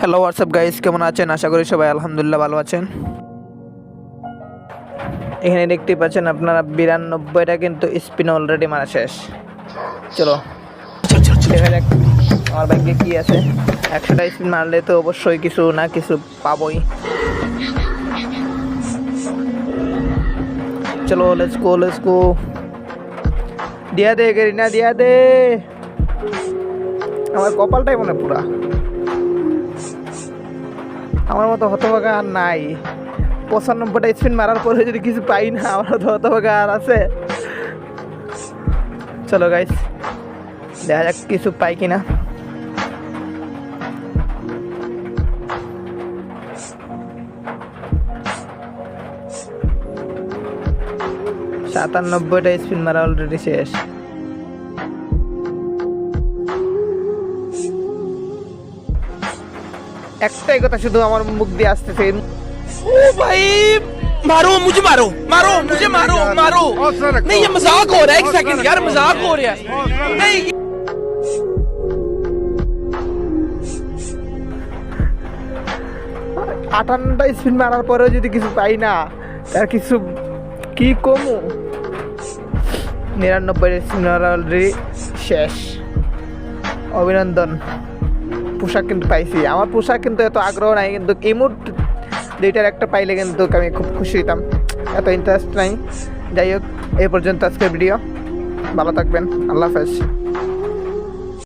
Hello WhatsApp guys কেমন আছেন? আশা করি সবাই আলহামদুলিল্লাহ ভালো আছেন। এখানে দেখতে পাচ্ছেন আপনারা বিরানব্বইটা কিন্তু স্পিন অলরেডি মারা শেষ। চলো আমার ব্যাংকে কি আছে। একশোটা স্পিন মারলে তো অবশ্যই কিছু না কিছু পাবই। চলো লেটস গো দিয়া দে, গেরিনা, দিয়া দে। আমার কপালটাই মনে পুরা। আমার মতো হতভাগা আর নাই। পঁচানব্বইটা স্পিন মারার পরে যদি কিছু পাই না, আমার মতো হতভাগা আর আছে। চলো গাইস দেখা যাক কিছু পাই কিনা। সাতানব্বইটা স্পিন মারা অলরেডি শেষ। একটাই কথা শুধু আমার মুখ দিয়ে আসতেছে ओ भाई मारो मुझे मारो मारो मुझे मारो मारो नहीं ये मजाक हो रहा है एक सेकंड यार मजाक हो रहा है नहीं আটান্নটা স্পিন মারার পরেও যদি কিছু পাই না তার কিছু কি কমু নিরানব্বই স্পিন মারা অলরেডি শেষ অভিনন্দন পোশাক কিন্তু পাইছি। আমার পোশাক কিন্তু এত আগ্রহ নাই, কিন্তু ইমুট দুইটার একটা পাইলে কিন্তু আমি খুব খুশি হইতাম। এত ইন্টারেস্ট নাই। যাই হোক, এ পর্যন্ত আজকে ভিডিও ভালো থাকবেন। আল্লাহ হাফেজ।